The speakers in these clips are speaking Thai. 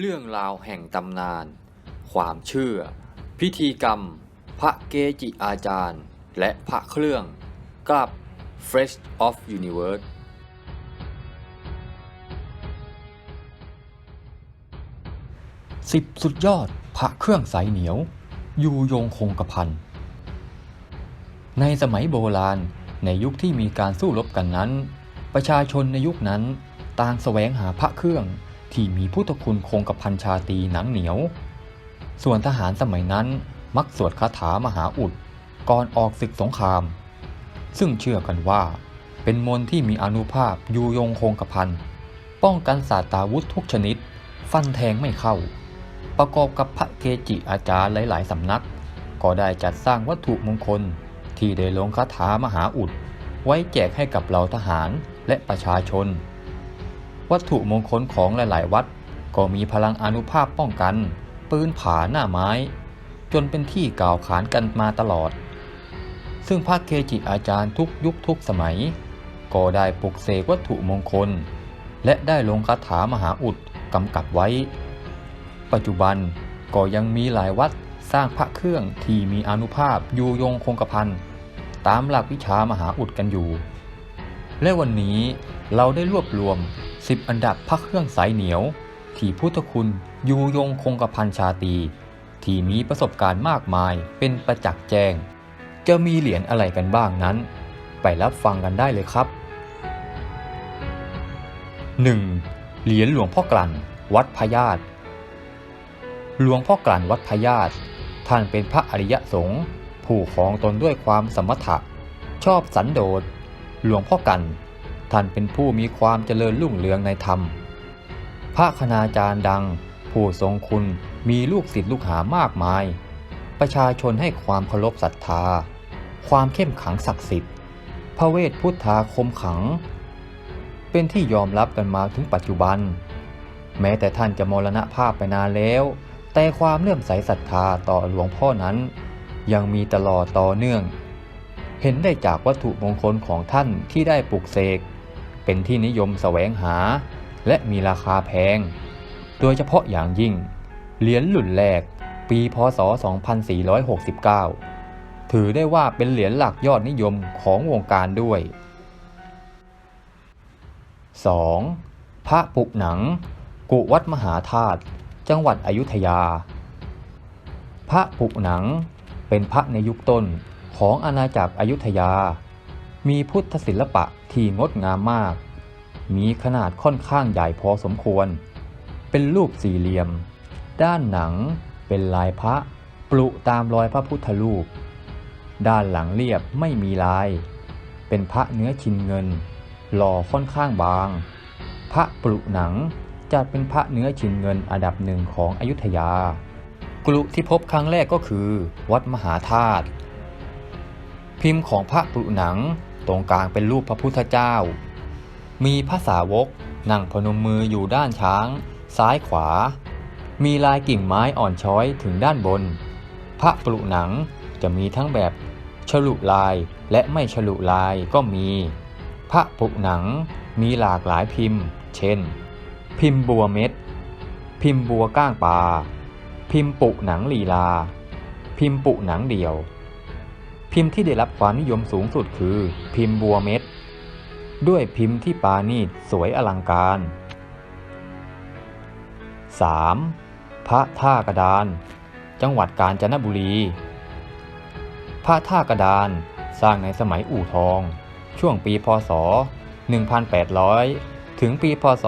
เรื่องราวแห่งตำนาน ความเชื่อ พิธีกรรม พระเกจิอาจารย์ และพระเครื่อง กับ Fresh of Universe สิบสุดยอดพระเครื่องสายเหนียวอยู่ยงคงกระพัน ในสมัยโบราณ ในยุคที่มีการสู้รบกันนั้น ประชาชนในยุคนั้นต่างแสวงหาพระเครื่อง ที่มีพุทธคุณคงกระพันชาตีหนังเหนียว ส่วนทหารสมัยนั้นมักสวดคาถามหาอุดก่อนออกศึกสงคราม ซึ่งเชื่อกันว่า เป็นมนต์ที่มีอนุภาพอยู่ยงคงกระพันป้องกันศาสตราวุธทุกชนิด ฟันแทงไม่เข้า ประกอบกับพระเกจิอาจารย์หลาย ๆ สำนัก ก็ได้จัดสร้างวัตถุมงคลที่ได้ลงคาถามหาอุดไว้แจกให้กับเหล่าทหารและประชาชน วัตถุมงคลของหลาย ๆ วัด ก็มีพลังอนุภาพป้องกัน ปืนผาหน้าไม้ จนเป็นที่กล่าวขานกันมาตลอด ซึ่งพระเกจิอาจารย์ทุกยุคทุกสมัย ก็ได้ปลุกเสกวัตถุมงคล และได้ลงคาถามหาอุดกำกับไว้ ปัจจุบันก็ยังมีหลายวัดสร้างพระเครื่องที่มีอนุภาพอยู่ยงคงกระพันตามหลักวิชามหาอุดกันอยู่ และวันนี้เราได้รวบรวม 10 อันดับพระเครื่องสายเหนียว ที่พุทธคุณยูยงคงกระพันชาตี ที่มีประสบการณ์มากมายเป็นประจักษ์แจ้ง จะมีเหรียญอะไรกันบ้างนั้น ไปรับฟังกันได้เลยครับ 1. เหรียญหลวงพ่อกลั่น วัดพญาตหลวงพ่อกลั่นวัดพญาตท่านเป็นพระอริยสงฆ์ผู้ครองตนด้วยความสมถะ ชอบสันโดษ หลวงพ่อกัน ท่านเป็นผู้มีความเจริญรุ่งเรืองในธรรม พระคณาจารย์ดัง ผู้ทรงคุณมีลูกศิษย์ลูกหามากมาย ประชาชนให้ความเคารพศรัทธา ความเข้มขังศักดิ์สิทธิ์ พระเวทพุทธาคมขัง เป็นที่ยอมรับกันมาถึงปัจจุบัน แม้แต่ท่านจะมรณภาพไปนานแล้ว แต่ความเลื่อมใสศรัทธาต่อหลวงพ่อนั้น ยังมีตลอดต่อเนื่อง เห็นได้จากวัตถุมงคลของท่านที่ได้ปลุกเสก เป็นที่นิยมแสวงหา และมีราคาแพง โดยเฉพาะอย่างยิ่ง เหรียญหลุ่นแรก ปีพศ 2469 ถือได้ว่าเป็นเหรียญหลักยอดนิยมของวงการด้วย 2. พระปุกหนัง กุวัดมหาธาตุ จังหวัดอยุธยา พระปุกหนังเป็นพระในยุคต้น ของอาณาจักรอยุธยา มีพุทธศิลปะที่งดงามมาก มีขนาดค่อนข้างใหญ่พอสมควร เป็นรูปสี่เหลี่ยม ด้านหนังเป็นลายพระปลุตามรอยพระพุทธรูป ด้านหลังเรียบไม่มีลาย เป็นพระเนื้อชินเงิน หล่อค่อนข้างบาง พระปลุหนังจัดเป็นพระเนื้อชินเงินอันดับหนึ่งของอยุธยา กลุที่พบครั้งแรกก็คือ วัดมหาธาตุ พิมพ์ของพระปลุหนังตรงกลางเป็นรูปพระพุทธเจ้า มีพระสาวกนั่งพนมมืออยู่ด้านช้าง ซ้ายขวา มีลายกิ่งไม้อ่อนช้อยถึงด้านบน พระปลุหนังจะมีทั้งแบบฉลุลายและไม่ฉลุลายก็มี พระปลุหนังมีหลากหลายพิมพ์ เช่น พิมพ์บัวเม็ด พิมพ์บัวก้างปลาพิมพ์ปุหนังลีลา พิมพ์ปุหนังเดี่ยว พิมพ์ที่ได้รับความนิยมสูงสุดคือ พิมพ์บัวเม็ด ด้วยพิมพ์ที่ปานีตสวยอลังการ 3. พระท่ากระดาน จังหวัดกาญจนบุรี พระท่ากระดานสร้างในสมัยอู่ทอง ช่วงปีพศ 1800 ถึงปีพศ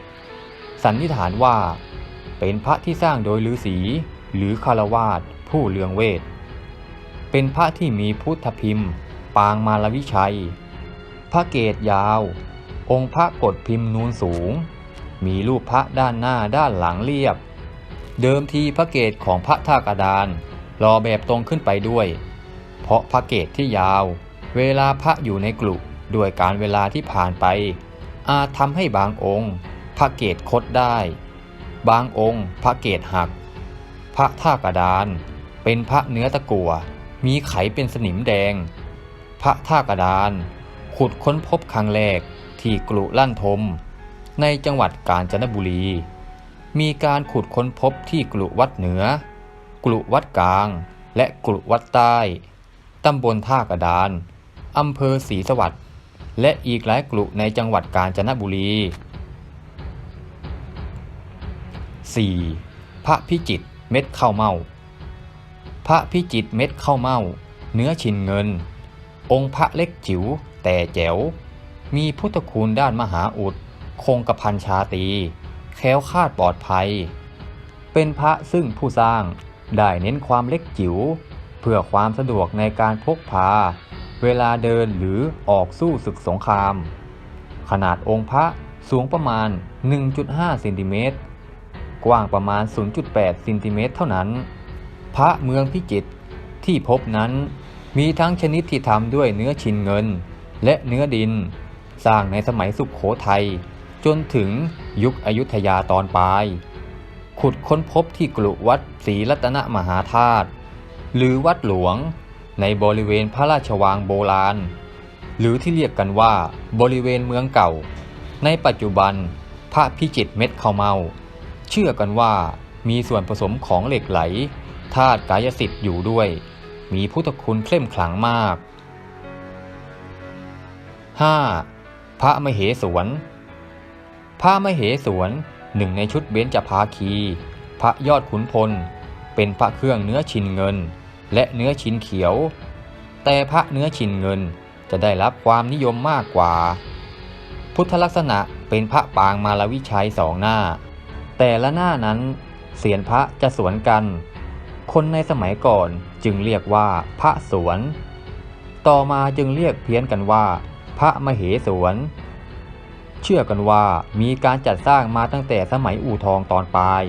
2031 สันนิษฐานว่า เป็นพระที่สร้างโดยฤาษีหรือคารวาสผู้เลืองเวท เป็นพระที่มีพุทธพิมพ์ ปางมารวิชัย พระเกศยาว องค์พระกดพิมพ์นูนสูง มีรูปพระด้านหน้าด้านหลังเรียบ เดิมทีพระเกศของพระท่ากระดานรอแบบตรงขึ้นไปด้วย เพราะพระเกศที่ยาว เวลาพระอยู่ในกลุ่ด้วยการเวลาที่ผ่านไป อาจทำให้บางองค์พระเกศคดได้ บางองค์พระเกศหัก พระท่ากระดาน เป็นพระเนื้อตะกั่ว มีไขเป็นสนิมแดง พระท่ากระดาน ขุดค้นพบครั้งแรกที่กลุลั่นทม ในจังหวัดกาญจนบุรี มีการขุดค้นพบที่กลุวัดเหนือ กลุวัดกลาง และกลุวัดใต้ ตำบลท่ากระดานอำเภอศรีสวัสดิ์และอีกหลายกลุในจังหวัดกาญจนบุรี 4. พระพิจิตเม็ดข้าวเม่า ระพิจิตเม็ดข้าวเม่า เนื้อชินเงิน องค์พระเล็กจิ๋วแต่แจ๋ว มีพุทธคุณด้านมหาอุด คงกระพันชาตี แค้วคาดปลอดภัย เป็นพระซึ่งผู้สร้างได้เน้นความเล็กจิ๋ว เพื่อความสะดวกในการพกพา เวลาเดินหรือออกสู้ศึกสงคราม ขนาดองค์พระสูงประมาณ 1.5เซนติเมตรกว้างประมาณ 0.8เซนติเมตรเท่านั้น พระเมืองพิจิตรที่พบนั้น มีทั้งชนิดที่ทำด้วยเนื้อชินเงิน และเนื้อดิน สร้างในสมัยสุขโขทัยจนถึงยุคอยุธยาตอนปลาย ขุดค้นพบที่กลุวัดศรีรัตนมหาธาตุหรือวัดหลวงในบริเวณพระราชวังโบราณ หรือที่เรียกกันว่าบริเวณเมืองเก่า ในปัจจุบันพระพิจิตรเม็ดข้าวเมา เชื่อกันว่ามีส่วนผสมของเหล็กไหล ธาตุกายสิทธิ์อยู่ด้วย มีพุทธคุณเข้มขลังมาก 5. พระมเหสวน พระมเหสวนหนึ่งในชุดเบญจภาคี พระยอดขุนพล เป็นพระเครื่องเนื้อชินเงิน และเนื้อชินเขียว แต่พระเนื้อชินเงินจะได้รับความนิยมมากกว่า พุทธลักษณะเป็นพระปางมาลวิชัยสองหน้า แต่ละหน้านั้นเสียนพระจะสวนกัน คนในสมัยก่อนจึงเรียกว่าพระสวน ต่อมาจึงเรียกเพี้ยนกันว่า พระมเหสวน เชื่อกันว่ามีการจัดสร้างมาตั้งแต่สมัยอู่ทองตอนปลาย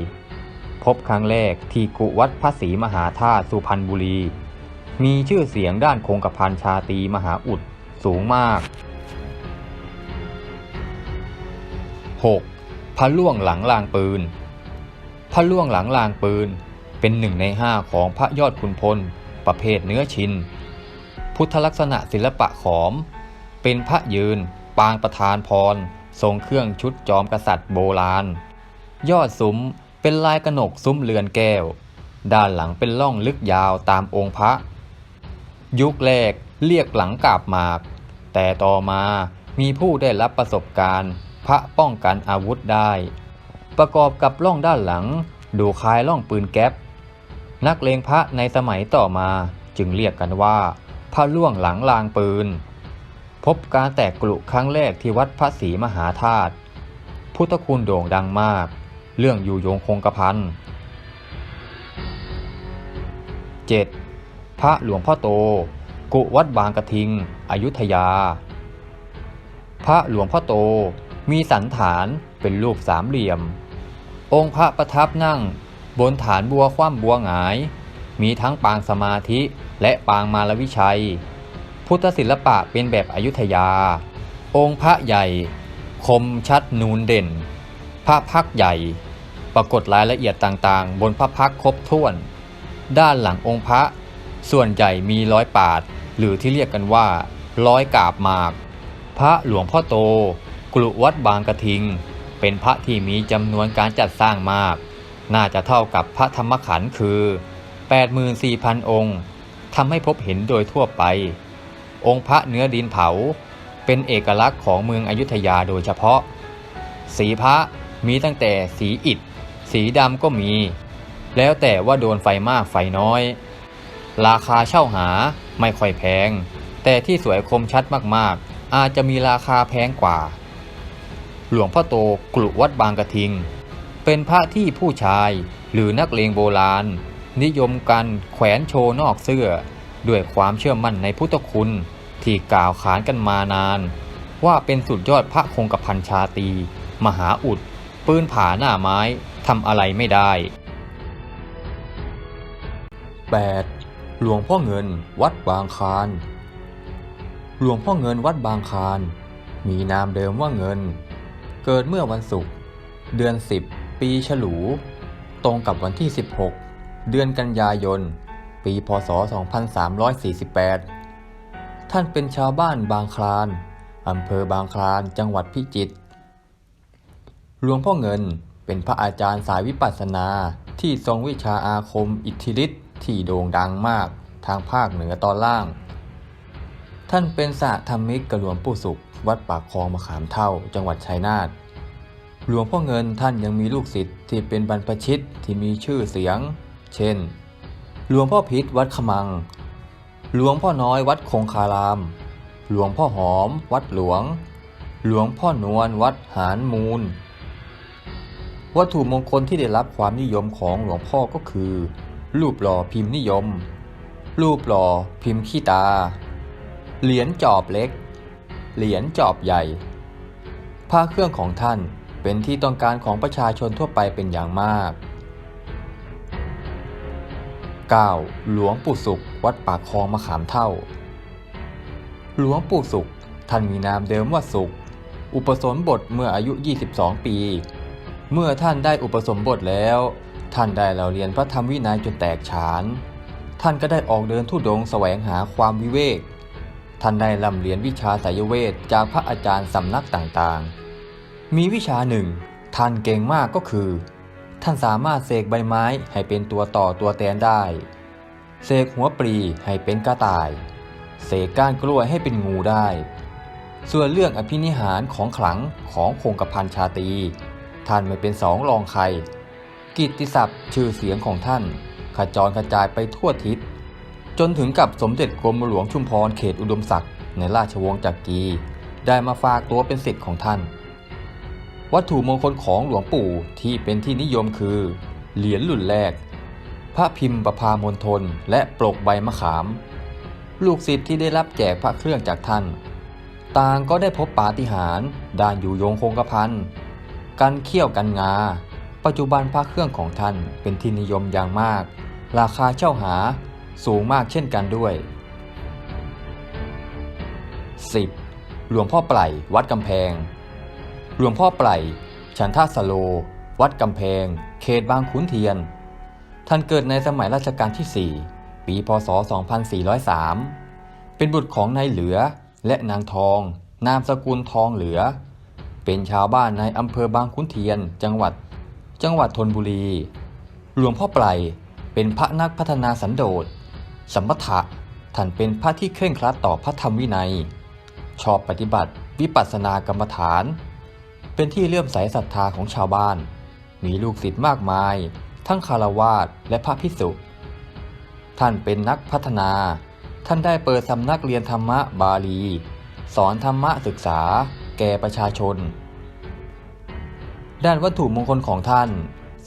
พบครั้งแรกที่กุวัดพระศรีมหาธาตุสุพรรณบุรี มีชื่อเสียงด้านคงกระพันชาตีมหาอุดสูงมาก 6. พระล่วงหลังลางปืน พระล่วงหลังลางปืน เป็นหนึ่งในห้าของพระยอดขุนพล ประเภทเนื้อชิน พุทธลักษณะศิลปะขอม เป็นพระยืน ปางประธานพร ทรงเครื่องชุดจอมกษัตริย์โบราณ ยอดซุ้มเป็นลายกระหนกซุ้มเรือนแก้ว ด้านหลังเป็นล่องลึกยาวตามองค์พระ ยุคแรกเรียกหลังกาบหมาก แต่ต่อมามีผู้ได้รับประสบการณ์ พระป้องกันอาวุธได้ ประกอบกับล่องด้านหลัง ดูคล้ายล่องปืนแก๊ป นักเลงพระในสมัยต่อมาจึงเรียกกันว่า พระล่วงหลังลางปืน พบการแตกกลุครั้งแรกที่วัดพระศรีมหาธาตุพุทธคุณโด่งดังมาก เรื่องอยู่โยงคงกระพัน 7. พระหลวงพ่อโต กุวัดบางกระทิง อยุธยา พระหลวงพ่อโตมีสันฐานเป็นรูปสามเหลี่ยม องค์พระประทับนั่ง บนฐานบัวคว่ำบัวหงาย มีทั้งปางสมาธิและปางมาลวิชัย พุทธศิลปะเป็นแบบอยุธยา องค์พระใหญ่ คมชัดนูนเด่น พระพักใหญ่ ปรากฏรายละเอียดต่างๆ บนพระพักครบถ้วน ด้านหลังองค์พระ ส่วนใหญ่มีร้อยปาด หรือที่เรียกกันว่า ร้อยกาบหมาก พระหลวงพ่อโต กลุวัดบางกระทิง เป็นพระที่มีจำนวนการจัดสร้างมาก น่าจะเท่ากับพระธรรมขันธ์คือ 84,000 องค์ทำให้พบเห็นโดยทั่วไป องค์พระเนื้อดินเผา เป็นเอกลักษณ์ของเมืองอยุธยาโดยเฉพาะ สีพระมีตั้งแต่สีอิฐ สีดำก็มี แล้วแต่ว่าโดนไฟมากไฟน้อย ราคาเช่าหาไม่ค่อยแพง แต่ที่สวยคมชัดมากๆ อาจจะมีราคาแพงกว่า หลวงพ่อโตกลุวัดบางกระทิง เป็นพระที่ผู้ชายหรือนักเลงโบราณ นิยมกันแขวนโชว์นอกเสื้อ ด้วยความเชื่อมั่นในพุทธคุณที่กล่าวขานกันมานาน ว่าเป็นสุดยอดพระคงกระพันชาตี มหาอุด ปืนผาหน้าไม้ทำอะไรไม่ได้ 8. หลวงพ่อเงินวัดบางคาน หลวงพ่อเงินวัดบางคาน มีนามเดิมว่าเงิน เกิดเมื่อวันศุกร์เดือน 10 ปีฉลู ตรงกับวันที่ 16 เดือนกันยายน ปี พศ 2348 ท่านเป็นชาวบ้านบางคลาน อำเภอบางคลาน จังหวัดพิจิตร หลวงพ่อเงินเป็นพระอาจารย์สายวิปัสสนาที่ทรงวิชาอาคมอิทธิฤทธิ์ที่โด่งดังมากทางภาคเหนือตอนล่าง ท่านเป็นสหธรรมิกกับหลวงปู่สุข วัดปากคลองมะขามเท่า จังหวัดชัยนาท หลวงพ่อเงินท่านยังมีลูกศิษย์ที่เป็นบรรพชิตที่มีชื่อเสียง เช่น หลวงพ่อพิษวัดขมัง หลวงพ่อน้อยวัดคงคาราม หลวงพ่อหอม วัดหลวง หลวงพ่อนวลวัดหานมูล วัตถุมงคลที่ได้รับความนิยมของหลวงพ่อก็คือ รูปหล่อพิมพ์นิยม รูปหล่อพิมพ์ขี้ตา เหรียญจอบเล็ก เหรียญจอบใหญ่ ผ้าเครื่องของท่าน เป็นที่ต้องการของประชาชนทั่วไปเป็นอย่างมาก 9. หลวงปู่สุข วัดปากคลองมะขามเท่า หลวงปู่สุข ท่านมีนามเดิมว่าสุข อุปสมบทเมื่ออายุ 22 ปี เมื่อท่านได้อุปสมบทแล้ว ท่านได้เราเรียนพระธรรมวินัยจนแตกฉาน ท่านก็ได้ออกเดินทุดงแสวงหาความวิเวก ท่านได้ร่ำเรียนวิชาสายเวทจากพระอาจารย์สำนักต่างๆ มีวิชาหนึ่ง ท่านเก่งมากก็คือ ท่านสามารถเสกใบไม้ให้เป็นตัวต่อตัวแตนได้ เสกหัวปลีให้เป็นกระต่าย เสกก้านกล้วยให้เป็นงูได้ ส่วนเรื่องอภินิหารของขลังของคงกระพันชาตรีท่านไม่เป็นสองรองใคร กิตติศัพท์ชื่อเสียงของท่านขจรกระจายไปทั่วทิศ จนถึงกับสมเด็จกรมหลวงชุมพรเขตอุดมศักดิ์ในราชวงศ์จักรีได้มาฝากตัวเป็นศิษย์ของท่าน วัตถุมงคลของหลวงปู่ที่เป็นที่นิยมคือ เหรียญรุ่นแรก พระพิมพ์ประพามณฑลและปลกใบมะขาม ลูกศิษย์ที่ได้รับแจกพระเครื่องจากท่าน ต่างก็ได้พบปาฏิหาริย์ด้านอยู่ยงคงกระพันกันเขี้ยวกันงา ปัจจุบันพระเครื่องของท่านเป็นที่นิยมอย่างมาก ราคาเช่าหาสูงมากเช่นกันด้วย 10. หลวงพ่อไปล่วัดกำแพง ลวงพ่อไปล่ฉันทาสโล วัดกำแพง เขตบางขุนเทียน ท่านเกิดในสมัยรัชกาลที่ 4 ปีพศ 2403 เป็นบุตรของนายเหลือและนางทอง นามสกุลทองเหลือ เป็นชาวบ้านในอำเภอบางขุนเทียน จังหวัด จังหวัดธนบุรี หลวงพ่อไปล่เป็นพระนักพัฒนาสันโดษสมถะท่านเป็นพระที่เคร่งครัดต่อพระธรรมวินัย ชอบปฏิบัติวิปัสสนากรรมฐาน เป็นที่เลื่อมใสศรัทธาของชาวบ้าน มีลูกศิษย์มากมาย ทั้งคารวาสและพระภิกษุ ท่านเป็นนักพัฒนา ท่านได้เปิดสำนักเรียนธรรมะบาลี สอนธรรมะศึกษา แก่ประชาชน ด้านวัตถุมงคลของท่าน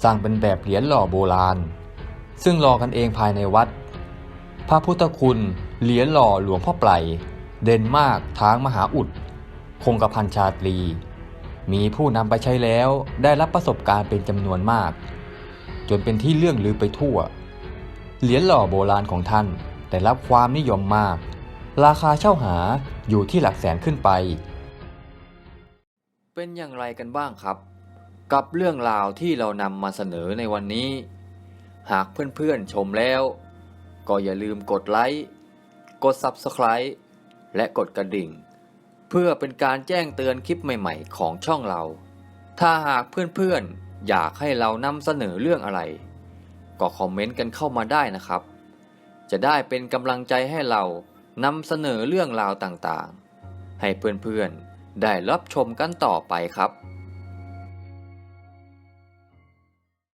สร้างเป็นแบบเหรียญหล่อโบราณ ซึ่งหล่อกันเองภายในวัด พระพุทธคุณเหรียญหล่อหลวงพ่อไปลเด่นมากทางมหาอุด คงกระพันชาตรี มีผู้นำไปใช้แล้วได้รับประสบการณ์เป็นจำนวนมาก จนเป็นที่เรื่องลือไปทั่ว เหรียญหล่อโบราณของท่านได้รับความนิยมมาก ราคาเช่าหาอยู่ที่หลักแสนขึ้นไป เป็นอย่างไรกันบ้างครับ กับเรื่องราวที่เรานำมาเสนอในวันนี้ หากเพื่อนๆชมแล้ว ก็อย่าลืมกดไลค์ กด Subscribe และกดกระดิ่ง เพื่อเป็นการแจ้งเตือนคลิปใหม่ๆ ของช่องเรา ถ้าหากเพื่อนๆ อยากให้เรานำเสนอเรื่องอะไร ก็คอมเมนต์กันเข้ามาได้นะครับ จะได้เป็นกำลังใจให้เรานำเสนอเรื่องราวต่างๆ ให้เพื่อนๆ ได้รับชมกันต่อไปครับ